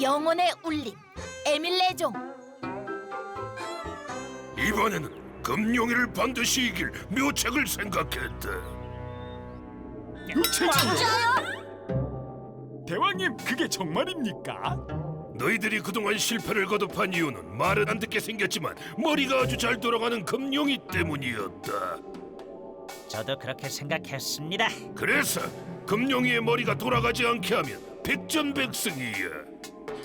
영혼의 울림 에밀레종 이번에는 금용이를 반드시 이길 묘책을 생각했다. 대왕님 그게 정말입니까? 너희들이 그동안 실패를 거듭한 이유는 말은 안 듣게 생겼지만 머리가 아주 잘 돌아가는 금용이 때문이었다. 저도 그렇게 생각했습니다. 그래서 금용이의 머리가 돌아가지 않게 하면 백전백승이야.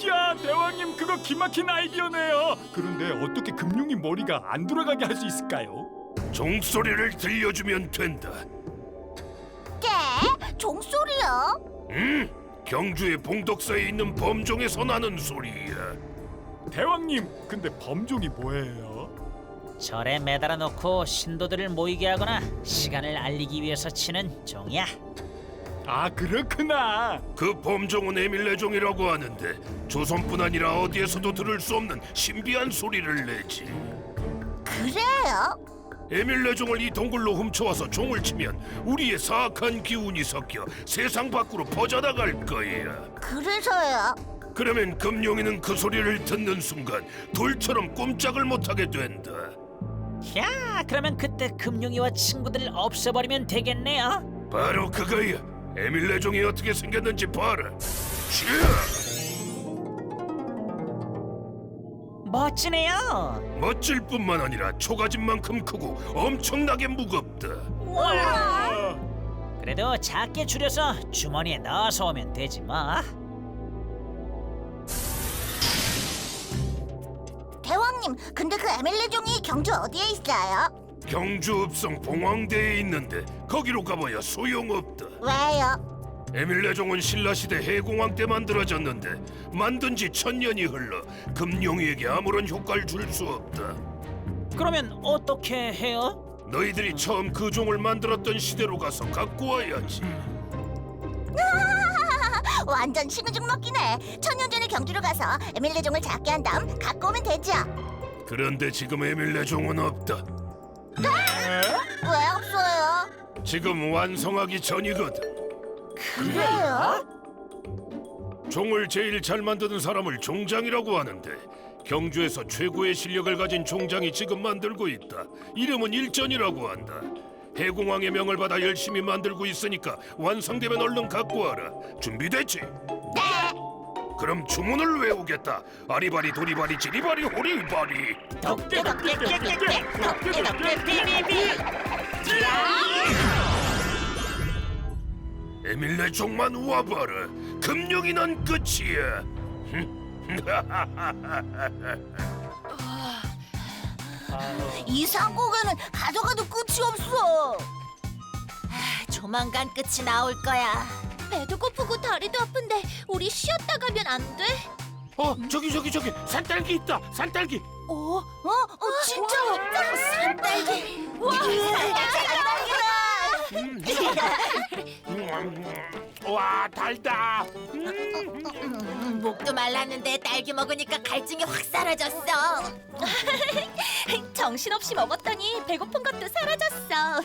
야 대왕님 그거 기막힌 아이디어네요. 그런데 어떻게 금룡이 머리가 안 돌아가게 할 수 있을까요? 종소리를 들려주면 된다. 깨? 종소리요? 음, 경주의 봉덕사에 있는 범종에서 나는 소리야. 대왕님 근데 범종이 뭐예요? 절에 매달아 놓고 신도들을 모이게 하거나 시간을 알리기 위해서 치는 종이야. 아 그렇구나. 그 범종은 에밀레종이라고 하는데 조선뿐 아니라 어디에서도 들을 수 없는 신비한 소리를 내지. 그래요? 에밀레종을 이 동굴로 훔쳐와서 종을 치면 우리의 사악한 기운이 섞여 세상 밖으로 퍼져나갈 거야. 그래서요? 그러면 금용이는 그 소리를 듣는 순간 돌처럼 꼼짝을 못하게 된다. 야, 그러면 그때 금룡이와 친구들을 없애버리면 되겠네요. 바로 그거야. 에밀레종이 어떻게 생겼는지 봐라. 쥐! 멋지네요. 멋질 뿐만 아니라 초가집만큼 크고 엄청나게 무겁다. 와. 그래도 작게 줄여서 주머니에 넣어서 오면 되지 뭐. 대왕님, 근데 그 에밀레종이 경주 어디에 있어요? 경주 읍성 봉황대에 있는데 거기로 가봐야 소용없다. 왜요? 에밀레종은 신라시대 해공왕 때 만들어졌는데 만든 지 천년이 흘러 금용이에게 아무런 효과를 줄 수 없다. 그러면 어떻게 해요? 너희들이 처음 그 종을 만들었던 시대로 가서 갖고 와야지. 완전 신우죽 먹기네. 천년 전에 경주로 가서 에밀레종을 잡게 한 다음 갖고 오면 되죠. 그런데 지금 에밀레종은 없다. 왜 없어요? 지금 완성하기 전이거든. 그래요? 종을 제일 잘 만드는 사람을 종장이라고 하는데 경주에서 최고의 실력을 가진 종장이 지금 만들고 있다. 이름은 일전이라고 한다. 해공왕의 명을 받아 열심히 만들고 있으니까 완성되면 얼른 갖고 와라. 준비됐지? 네. 그럼 주문을 외우겠다. 아리바리 도리바리 지리바리 호리바리. 에밀레 종만 와봐라. 금룡이 난 끝이야. 이 상고개는 가져가도 끝이 없어. 조만간 끝이 나올 거야. 배도 고프고 다리도 아픈데 우리 쉬었다 가면 안 돼? 어 저기 저기 저기 산딸기 있다. 산딸기. 어? 어? 어 진짜? 산딸기. 와, 산딸기다. 와 달다. 음, 목도 말랐는데 딸기 먹으니까 갈증이 확 사라졌어. 정신없이 먹었더니 배고픈 것도 사라졌어.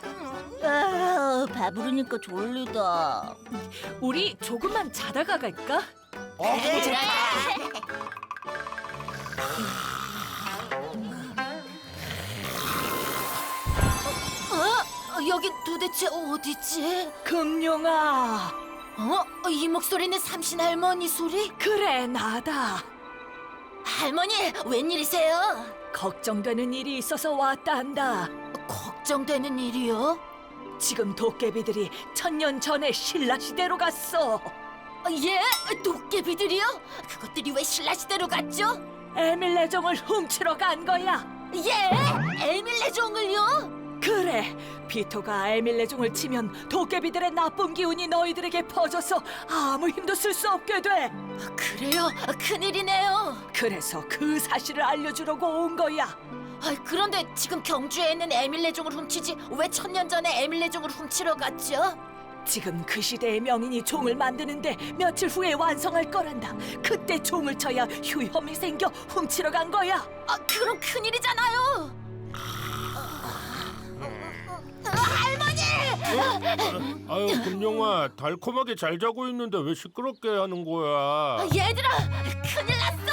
아, 배부르니까 졸리다. 우리 조금만 자다가 갈까? 그래. 여긴 도대체 어디지? 금룡아 어? 이 목소리는 삼신 할머니 소리? 그래 나다 할머니, 웬일이세요? 걱정되는 일이 있어서 왔다 한다 걱정되는 일이요? 지금 도깨비들이 천년 전에 신라 시대로 갔어 예? 도깨비들이요? 그것들이 왜 신라시대로 갔죠? 에밀레종을 훔치러 간 거야 예? 에밀레 종을요? 그래 비토가 에밀레종을 치면 도깨비들의 나쁜 기운이 너희들에게 퍼져서 아무 힘도 쓸 수 없게 돼 그래요? 큰일이네요. 그래서 그 사실을 알려주려고 온 거야 아, 그런데 지금 경주에 있는 에밀레종을 훔치지 왜 천년 전에 에밀레종을 훔치러 갔죠? 지금 그 시대의 명인이 종을 만드는데 며칠 후에 완성할 거란다. 그때 종을 쳐야 휴혐이 생겨 훔치러 간 거야. 아, 그럼 큰일이잖아요. 아! 아유 금룡아 달콤하게 잘 자고 있는데 왜 시끄럽게 하는 거야? 얘들아, 큰일 났어.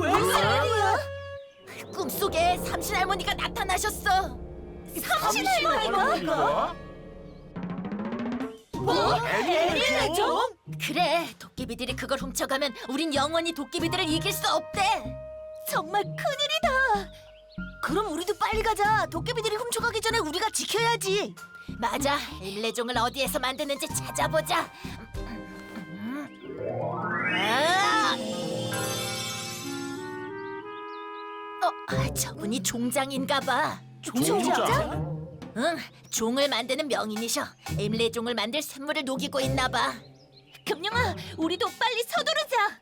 왜 그러냐? 꿈속에 삼신 할머니가 나타나셨어. 삼신 할머니가? 뭐? 에밀레 종? 그래, 도깨비들이 그걸 훔쳐가면 우린 영원히 도깨비들을 이길 수 없대. 정말 큰일이다. 그럼 우리도 빨리 가자. 도깨비들이 훔쳐가기 전에 우리가 지켜야지. 맞아, 에밀레 종을 어디에서 만드는지 찾아보자. 아! 어, 저분이 종장인가 봐. 종장? 응, 종을 만드는 명인이셔. 에밀레 종을 만들 샘물을 녹이고 있나 봐. 금룡아, 우리도 빨리 서두르자.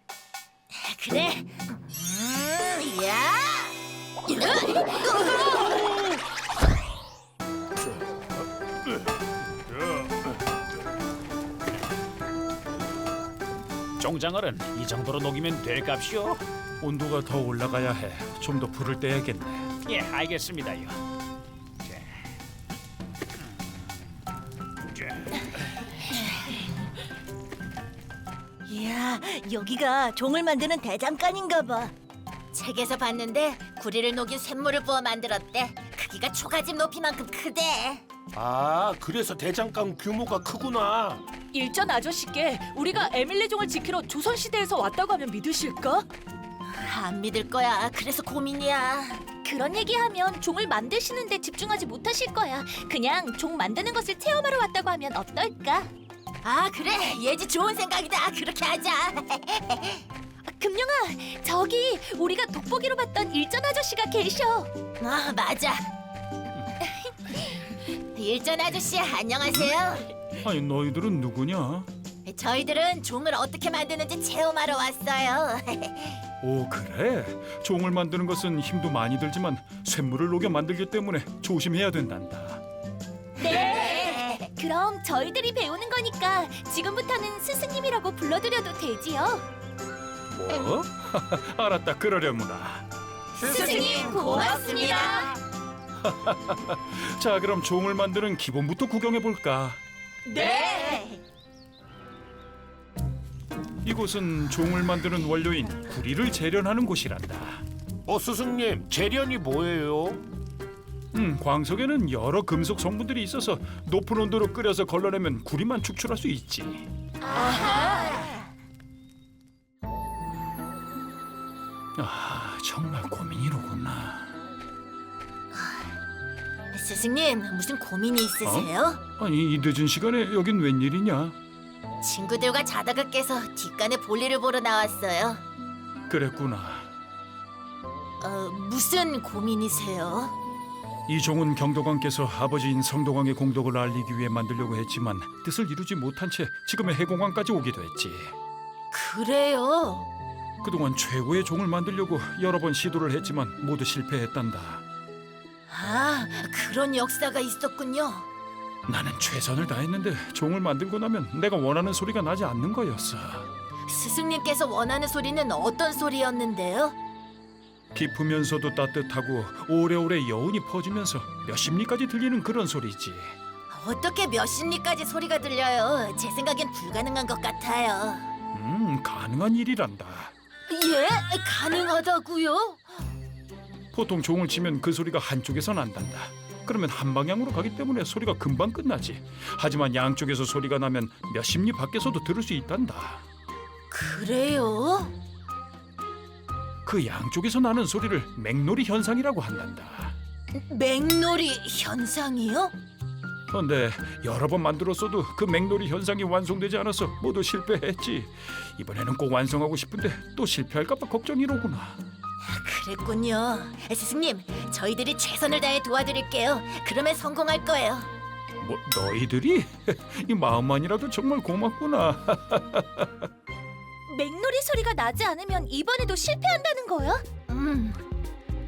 그래. 음, 야! 종장어는 이 정도로 녹이면 될 값이요. 온도가 더 올라가야 해. 좀 더 불을 떼야겠네. 예, 알겠습니다요. 이야, 여기가 종을 만드는 대장간인가 봐. 책에서 봤는데 구리를 녹인 샘물을 부어 만들었대. 크기가 초가집 높이만큼 크대. 아 그래서 대장간 규모가 크구나. 일전 아저씨께 우리가 에밀레종을 지키러 조선시대에서 왔다고 하면 믿으실까? 안 믿을 거야. 그래서 고민이야. 그런 얘기하면 종을 만드시는데 집중하지 못하실 거야. 그냥 종 만드는 것을 체험하러 왔다고 하면 어떨까? 아 그래 예지 좋은 생각이다. 그렇게 하자. 금룡아, 저기 우리가 돋보기로 봤던 일전 아저씨가 계셔. 아 맞아. 일전 아저씨 안녕하세요. 아니 너희들은 누구냐? 저희들은 종을 어떻게 만드는지 체험하러 왔어요. 오 그래? 종을 만드는 것은 힘도 많이 들지만 쇳물을 녹여 만들기 때문에 조심해야 된단다. 네. 그럼 저희들이 배우는 거니까 지금부터는 스승님이라고 불러드려도 되지요? 뭐? 알았다 그러려무나. 스승님 고맙습니다. 자 그럼 종을 만드는 기본부터 구경해 볼까? 네. 이곳은 종을 만드는 원료인 구리를 재련하는 곳이란다. 어 스승님 재련이 뭐예요? 음, 광석에는 여러 금속 성분들이 있어서 높은 온도로 끓여서 걸러내면 구리만 축출할 수 있지. 아, 정말 고민이로구나. 스승님 무슨 고민이 있으세요? 아니, 이 늦은 시간에 여긴 웬일이냐? 친구들과 자다가 깨서 뒷간에 볼일을 보러 나왔어요. 그랬구나. 어, 무슨 고민이세요? 이 종은 경도관께서 아버지인 성도광의 공덕을 알리기 위해 만들려고 했지만 뜻을 이루지 못한 채 지금의 해공관까지 오게 됐지. 그래요? 그동안 최고의 종을 만들려고 여러 번 시도를 했지만 모두 실패했단다. 아, 그런 역사가 있었군요. 나는 최선을 다했는데 종을 만들고 나면 내가 원하는 소리가 나지 않는 거였어. 스승님께서 원하는 소리는 어떤 소리였는데요? 깊으면서도 따뜻하고 오래오래 여운이 퍼지면서 몇십 리까지 들리는 그런 소리지. 어떻게 몇 십 리까지 소리가 들려요? 제 생각엔 불가능한 것 같아요. 음, 가능한 일이란다. 예? 가능하다고요? 보통 종을 치면 그 소리가 한쪽에서 난단다. 그러면 한 방향으로 가기 때문에 소리가 금방 끝나지. 하지만 양쪽에서 소리가 나면 몇십 리 밖에서도 들을 수 있단다. 그래요? 그 양쪽에서 나는 소리를 맹놀이 현상이라고 한단다. 맹놀이 현상이요? 그런데 여러 번 만들었어도 그 맹놀이 현상이 완성되지 않아서 모두 실패했지. 이번에는 꼭 완성하고 싶은데 또 실패할까봐 걱정이로구나. 그랬군요. 스승님, 저희들이 최선을 다해 도와드릴게요. 그러면 성공할 거예요. 뭐 너희들이 이 마음만이라도 정말 고맙구나. 맹놀이 소리가 나지 않으면 이번에도 실패한다는 거야? 음,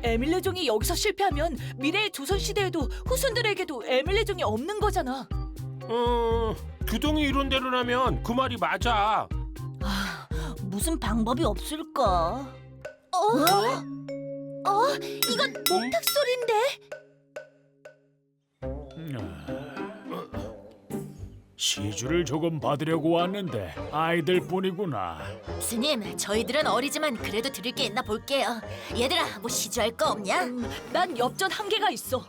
에밀레종이 여기서 실패하면 미래의 조선 시대에도 후손들에게도 에밀레종이 없는 거잖아. 어 규동이 이런 대로라면 그 말이 맞아. 무슨 방법이 없을까? 어? 어? 이건 목탁 소리인데? 시주를 조금 받으려고 왔는데 아이들 뿐이구나. 스님, 저희들은 어리지만 그래도 드릴 게 있나 볼게요. 얘들아, 뭐 시주할 거 없냐? 난 엽전 한 개가 있어.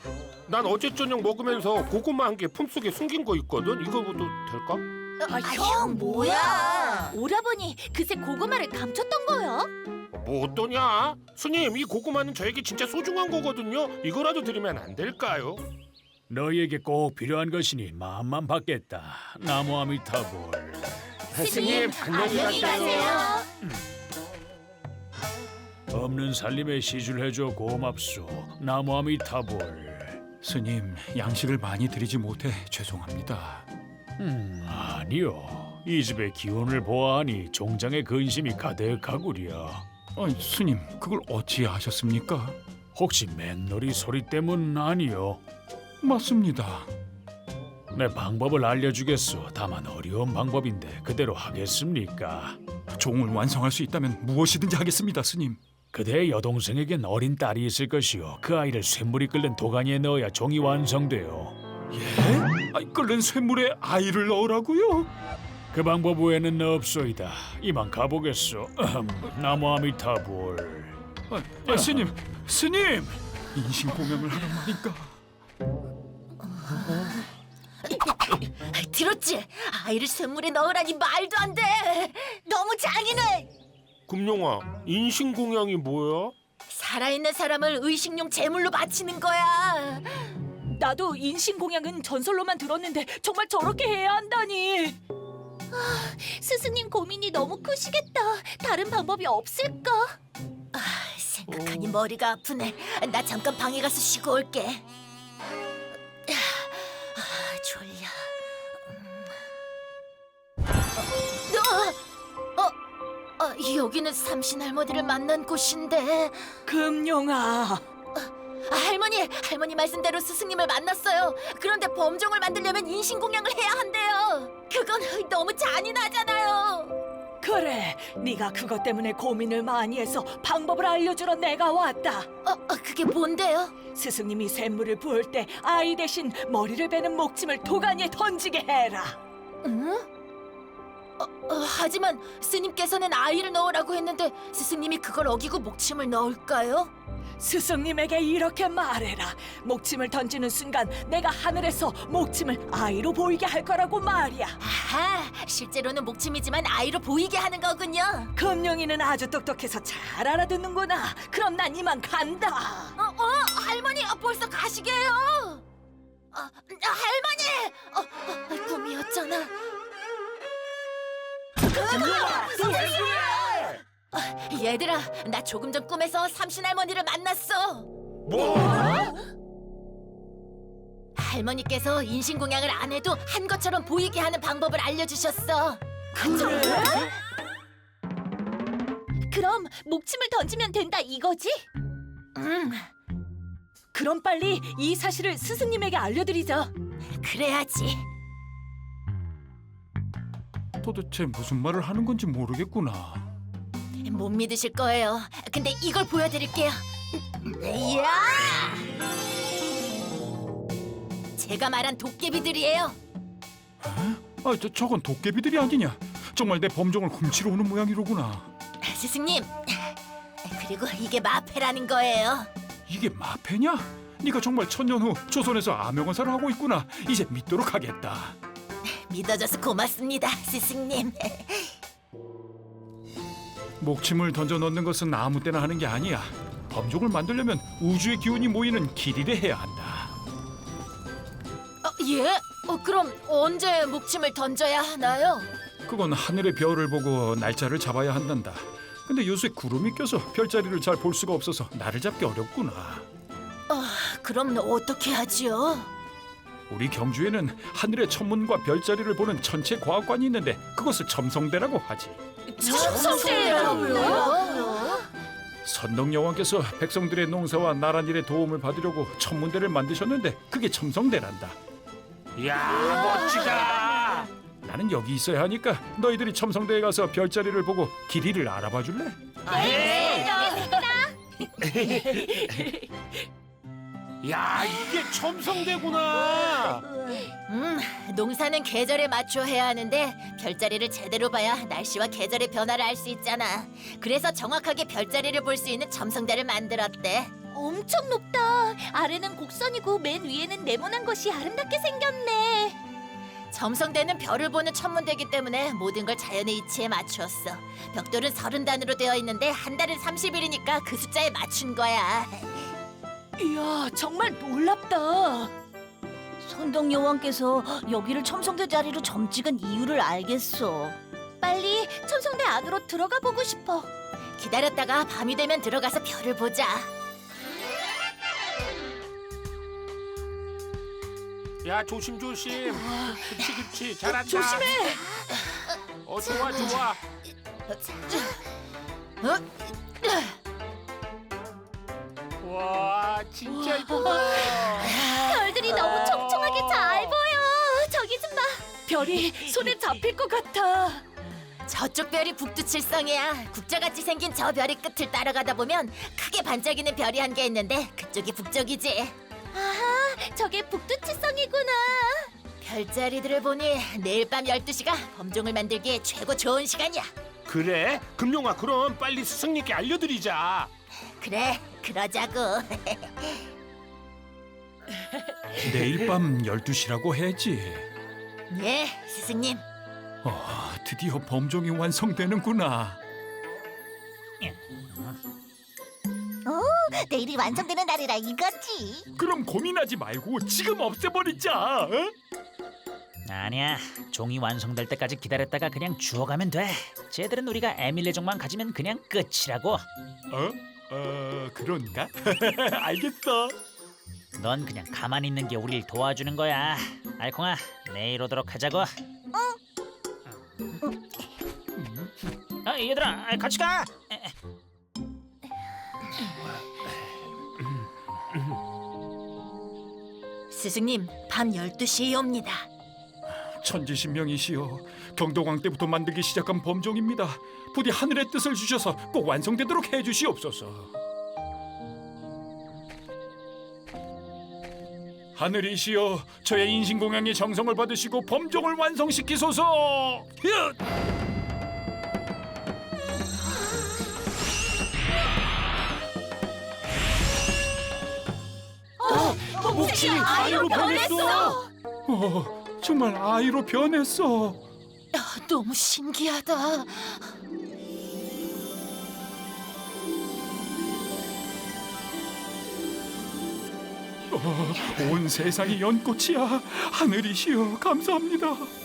난 어제 저녁 먹으면서 고구마 한 개 품속에 숨긴 거 있거든. 이거 봐도 될까? 아, 형 뭐야? 오라버니 그새 고구마를 감췄던 거야? 뭐 어떠냐? 스님, 이 고구마는 저에게 진짜 소중한 거거든요. 이거라도 드리면 안 될까요? 너희에게 꼭 필요한 것이니 마음만 받겠다. 나무 아미타불. 스님, 안녕히 가세요. 없는 살림에 시주를 해줘 고맙소. 나무 아미타불. 스님, 양식을 많이 드리지 못해 죄송합니다. 음, 아니요. 이 집의 기운을 보아하니 종장의 근심이 가득하구려. 아니, 스님, 그걸 어찌 아셨습니까? 혹시 맨놀이 소리 때문 아니요? 맞습니다. 내 방법을 알려주겠소. 다만 어려운 방법인데 그대로 하겠습니까? 종을 완성할 수 있다면 무엇이든지 하겠습니다, 스님. 그대의 여동생에겐 어린 딸이 있을 것이요. 그 아이를 쇠물이 끓는 도가니에 넣어야 종이 완성돼요. 예? 아이, 끓는 쇠물에 아이를 넣으라고요? 그 방법 외에는 없소이다. 이만 가보겠소. 나무 아미타불. 아, 아, 스님, 스님! 인신 공양을 하란 말인가? 들었지? 아이를 쇠물에 넣으라니 말도 안 돼. 너무 잔인해. 금룡아, 인신공양이 뭐야? 살아있는 사람을 의식용 제물로 바치는 거야. 나도 인신공양은 전설로만 들었는데 정말 저렇게 해야 한다니. 스승님 고민이 너무 크시겠다. 다른 방법이 없을까? 생각하니 머리가 아프네. 나 잠깐 방에 가서 쉬고 올게. 어, 여기는 삼신 할머니를 만난 곳인데. 금룡아. 아, 할머니, 할머니 말씀대로 스승님을 만났어요. 그런데 범종을 만들려면 인신공양을 해야 한대요. 그건 너무 잔인하잖아요. 그래, 네가 그것 때문에 고민을 많이 해서 방법을 알려주러 내가 왔다. 어, 어, 그게 뭔데요? 스승님이 샘물을 부을 때 아이 대신 머리를 베는 목짐을 도가니에 던지게 해라. 응? 어, 어, 하지만 스님께서는 아이를 넣으라고 했는데 스승님이 그걸 어기고 목침을 넣을까요? 스승님에게 이렇게 말해라. 목침을 던지는 순간 내가 하늘에서 목침을 아이로 보이게 할 거라고 말이야. 아하, 실제로는 목침이지만 아이로 보이게 하는 거군요. 금룡이는 아주 똑똑해서 잘 알아듣는구나. 그럼 난 이만 간다. 어, 어, 할머니 어, 벌써 가시게요? 어, 할머니, 어, 어, 꿈이었잖아. 너왜 그래? 어, 얘들아, 나 조금 전 꿈에서 삼신 할머니를 만났어. 뭐? 할머니께서 인신공양을 안 해도 한 것처럼 보이게 하는 방법을 알려주셨어. 그럼 목침을 던지면 된다 이거지? 음, 그럼 빨리 이 사실을 스승님에게 알려드리자. 그래야지. 도대체 무슨 말을 하는 건지 모르겠구나. 못 믿으실 거예요. 근데 이걸 보여드릴게요. 이야! 제가 말한 도깨비들이에요. 아, 저, 저건 도깨비들이 아니냐? 정말 내 범종을 훔치러 오는 모양이로구나. 스승님, 그리고 이게 마패라는 거예요. 이게 마패냐? 네가 정말 천년 후 조선에서 암영원사를 하고 있구나. 이제 믿도록 하겠다. 믿어줘서 고맙습니다, 스승님. 목침을 던져 넣는 것은 아무 때나 하는 게 아니야. 범종을 만들려면 우주의 기운이 모이는 길이래 해야 한다. 어, 예? 어, 그럼 언제 목침을 던져야 하나요? 그건 하늘의 별을 보고 날짜를 잡아야 한단다. 근데 요새 구름이 껴서 별자리를 잘 볼 수가 없어서 나를 잡기 어렵구나. 그럼 어떻게 하지요? 우리 경주에는 하늘의 천문과 별자리를 보는 천체 과학관이 있는데 그것을 첨성대라고 하지. 선덕 여왕께서 백성들의 농사와 나란일의 도움을 받으려고 천문대를 만드셨는데 그게 첨성대란다. 야, 멋지다. 나는 여기 있어야 하니까 너희들이 첨성대에 가서 별자리를 보고 길이를 알아봐 줄래? 야 이게 첨성대구나. 음, 농사는 계절에 맞춰 해야 하는데 별자리를 제대로 봐야 날씨와 계절의 변화를 알 수 있잖아. 그래서 정확하게 별자리를 볼 수 있는 첨성대를 만들었대. 엄청 높다. 아래는 곡선이고 맨 위에는 네모난 것이 아름답게 생겼네. 점성대는 별을 보는 천문대기 때문에 모든 걸 자연의 이치에 맞추었어. 벽돌은 서른 단으로 되어 있는데 한 달은 30일이니까 그 숫자에 맞춘 거야. 이야, 정말 놀랍다. 선덕 여왕께서 여기를 첨성대 자리로 점찍은 이유를 알겠어. 빨리 첨성대 안으로 들어가 보고 싶어. 기다렸다가 밤이 되면 들어가서 별을 보자. 야 조심 조심. 그치 그치 잘한다. 조심해. 어 좋아 좋아. 와 진짜 이쁘다. 별들이 너무 촘촘하게 잘 보여. 저기 좀 봐. 별이 손에 잡힐 것 같아. 저쪽 별이 북두칠성이야. 국자같이 생긴 저 별의 끝을 따라가다 보면 크게 반짝이는 별이 한 개 있는데 그쪽이 북쪽이지. 아하, 저게 북두칠성이구나. 별자리들을 보니 내일 밤 12시가 범종을 만들기에 최고 좋은 시간이야. 그래? 금룡아 그럼 빨리 스승님께 알려드리자. 그래, 그러자고. 내일 밤 12시라고 해야지. 네, 스승님. 어, 드디어 범종이 완성되는구나. 내일이 완성되는 날이라 이거지. 그럼 고민하지 말고 지금 없애버리자. 어? 아니야. 종이 완성될 때까지 기다렸다가 그냥 주워가면 돼. 쟤들은 우리가 에밀레 종만 가지면 그냥 끝이라고. 어? 어, 그런가? 알겠어. 넌 그냥 가만히 있는 게 우릴 도와주는 거야. 알콩아, 내일 오도록 하자고. 어. 아, 얘들아, 아, 같이 가. 에, 에. 스승님, 밤 12시에 옵니다. 천지신명이시여 경동왕 때부터 만들기 시작한 범종입니다. 부디 하늘의 뜻을 주셔서 꼭 완성되도록 해주시옵소서. 하늘이시여 저의 인신공양의 정성을 받으시고 범종을 완성시키소서. 얏! 목숨이 아이로 변했어. 어, 정말 아이로 변했어. 너무 신기하다. 어, 온 세상이 연꽃이야. 하늘이시여 감사합니다.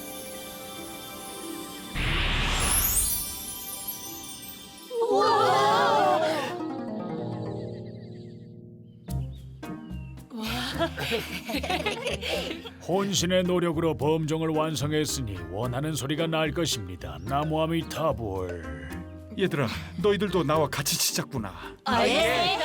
혼신의 노력으로 범종을 완성했으니 원하는 소리가 날 것입니다. 나무아미타불. 얘들아, 너희들도 나와 같이 치자꾸나. 아, 예.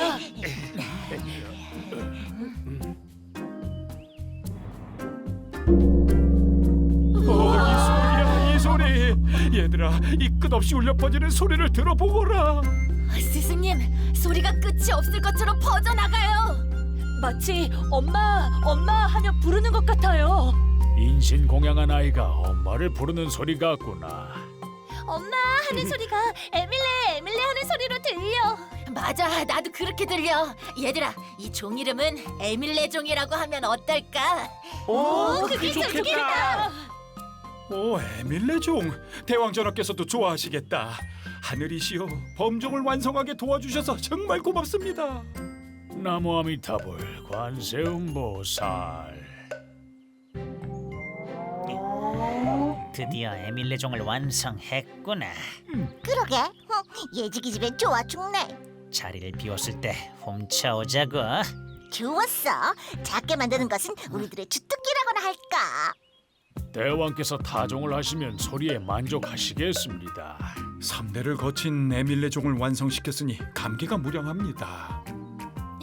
어, 이 소리야, 이 소리. 얘들아, 이 끝없이 울려 퍼지는 소리를 들어보거라. 스승님, 소리가 끝이 없을 것처럼 퍼져나가요. 마치 엄마, 엄마 하며 부르는 것 같아요. 인신 공양한 아이가 엄마를 부르는 소리 같구나. 엄마 하는 소리가 에밀레 에밀레 하는 소리로 들려. 맞아, 나도 그렇게 들려. 얘들아, 이 종 이름은 에밀레 종이라고 하면 어떨까? 오, 그게 그게 좋겠다. 좋겠다. 오, 에밀레 종. 대왕 전하께서도 좋아하시겠다. 하늘이시여, 범종을 완성하게 도와주셔서 정말 고맙습니다. 나무 아미타불 관세음보살. 드디어 에밀레종을 완성했구나. 그러게. 어, 예지기 집엔 좋아 죽네. 자리를 비웠을 때 훔쳐오자고. 좋았어. 작게 만드는 것은 우리들의 주특기라고나 할까. 대왕께서 타종을 하시면 소리에 만족하시겠습니다. 삼대를 거친 에밀레종을 완성시켰으니 감개가 무량합니다.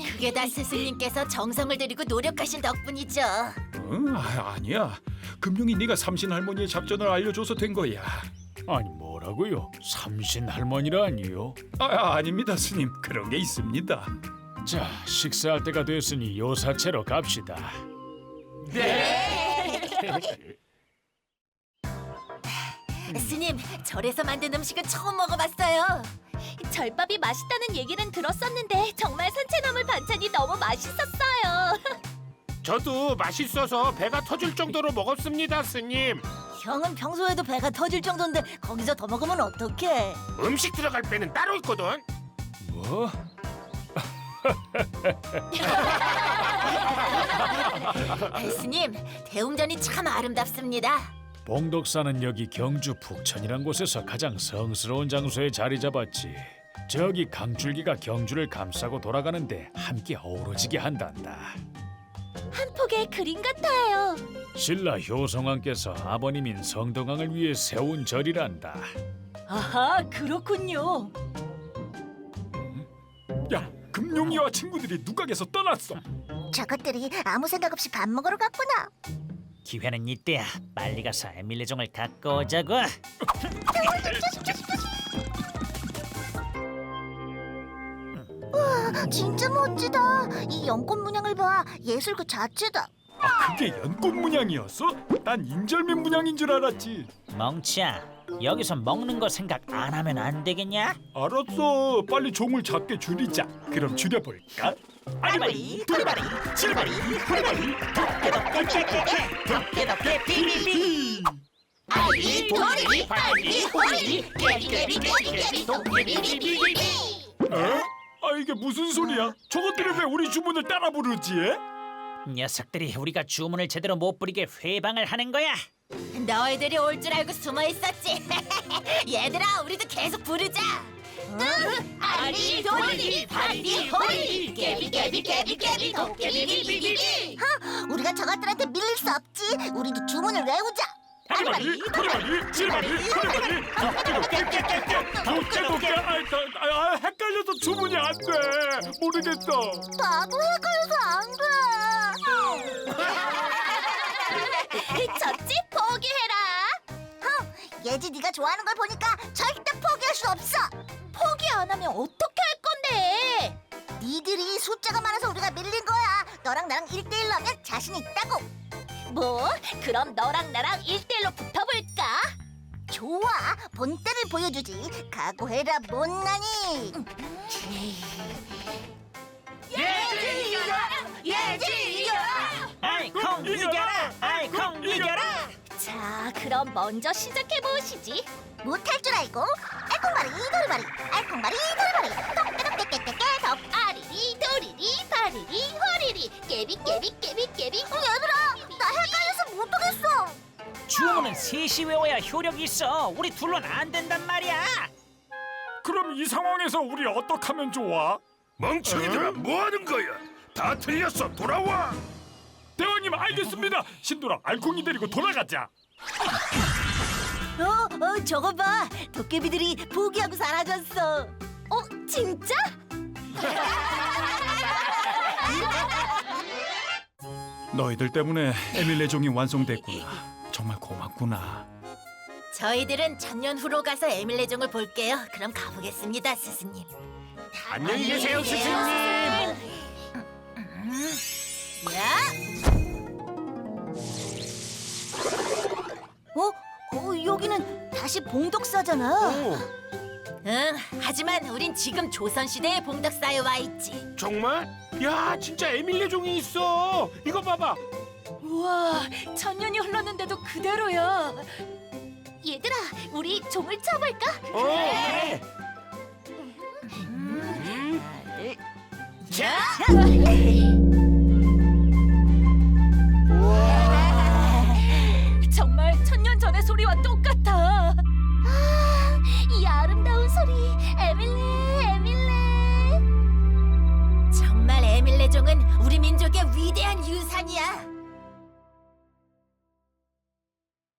그게 다 스승님께서 정성을 들이고 노력하신 덕분이죠. 응, 아, 아니야. 금룡이 네가 삼신 할머니의 작전을 알려줘서 된 거야. 아니 뭐라고요? 삼신 할머니라니요? 아, 아닙니다, 스님. 그런 게 있습니다. 자, 식사할 때가 됐으니 요사체로 갑시다. 스님, 절에서 만든 음식은 처음 먹어봤어요. 절밥이 맛있다는 얘기는 들었었는데 정말 산채나물 반찬이 너무 맛있었어요. 저도 맛있어서 배가 터질 정도로 먹었습니다, 스님. 형은 평소에도 배가 터질 정도인데 거기서 더 먹으면 어떡해? 음식 들어갈 배는 따로 있거든. 뭐? 스님, 대웅전이 참 아름답습니다. 봉독사는 여기 경주 북천이란 곳에서 가장 성스러운 장소에 자리 잡았지. 저기 강줄기가 경주를 감싸고 돌아가는데 함께 어우러지게 한단다. 한 폭의 그림 같아요. 신라 효성왕께서 아버님인 성동왕을 위해 세운 절이란다. 아하, 그렇군요. 야, 금룡이와 친구들이 누각에서 떠났어. 저것들이 아무 생각 없이 밥 먹으러 갔구나. 기회는 이때야. 빨리 가서 에밀리 종을 갖고 오자고. 진짜 멋지다. 이 연꽃 문양을 봐. 예술 그 자체다. 아, 그게 연꽃 문양이었어? 난 인절미 문양인 줄 알았지. 멍치야, 여기서 먹는 거 생각 안 하면 안 되겠냐? 알았어. 빨리 종을 작게 줄이자. 그럼 줄여볼까? 아리바리, 도리바리, 칠바리, 호리바리, 덮개덮개 깨깨깨, 덮개덮개 비비비. 아리 도리 아리 호리 깨비 깨비 깨비 깨비 도깨비비비비. 에? 아 이게 무슨 소리야? 저것들이 왜 우리 주문을 따라 부르지? 녀석들이 우리가 주문을 제대로 못 부리게 회방을 하는 거야. 너희들이 올 줄 알고 숨어 있었지. 얘들아, 우리도 계속 부르자. 아리 도리 아리 호리 깨비 깨비 깨비 깨비 도깨비 비비비. 하, 우리가 저것들한테 밀릴 수 없지. 우리도 주문을 외우자. 아리바리, 도리바리, 칠바리, 호리바리, 덮개덮개 깨깨깨, 덮개덮개. 아, 아, 아, 헷갈려서 주문이 안 돼. 모르겠어. 나도 헷갈려서 안 돼. 졌지? 포기해라. 어, 예지 네가 좋아하는 걸 보니까 절대 포기할 수 없어. 하면 어떻게 할 건데? 니들이 숫자가 많아서 우리가 밀린 거야. 너랑 나랑 1대1로 하면 자신 있다고. 뭐? 그럼 너랑 나랑 일대일로 붙어볼까? 좋아, 본때를 보여주지. 각오해라, 못나니. 예지 이겨라, 예지 이겨라. 아이콩 이겨라, 아이콩 이겨라. 자, 그럼 먼저 시작해 보시지. 못할 줄 알고 알콩바리 도리바리 알콩바리 도리바리 똑깨똑깨깨깨깨 덕 아리리 도리리 바리리 호리리 깨비 깨비 깨비 깨비 얘들아 나 헷갈려서 못하겠어 주문은 셋이 외워야 효력이 있어. 우리 둘론 안 된단 말이야. 그럼 이 상황에서 우리 어떡하면 좋아? 멍청이들아, 뭐 하는 거야? 다 틀렸어. 돌아와. 대왕님 알겠습니다. 신도랑 알콩이 데리고 돌아가자. 어, 어, 저거 봐. 도깨비들이 포기하고 사라졌어. 어, 진짜? 너희들 때문에 에밀레 종이 완성됐구나. 정말 고맙구나. 저희들은 천년 후로 가서 에밀레종을 볼게요. 그럼 가보겠습니다, 스승님. 안녕히 계세요, 스승님. 야! 어? 어 여기는 다시 봉독사잖아 오, 응, 하지만 우린 지금 조선시대의 봉덕사에 와 있지. 정말? 야, 진짜 에밀레 종이 있어. 이거 봐봐. 우와, 천년이 흘렀는데도 그대로야. 얘들아, 우리 종을 쳐볼까? 어, 그래. 정말 전의 소리와 똑같아. 이 아름다운 소리, 에밀레, 에밀레. 정말 에밀레 종은 우리 민족의 위대한 유산이야.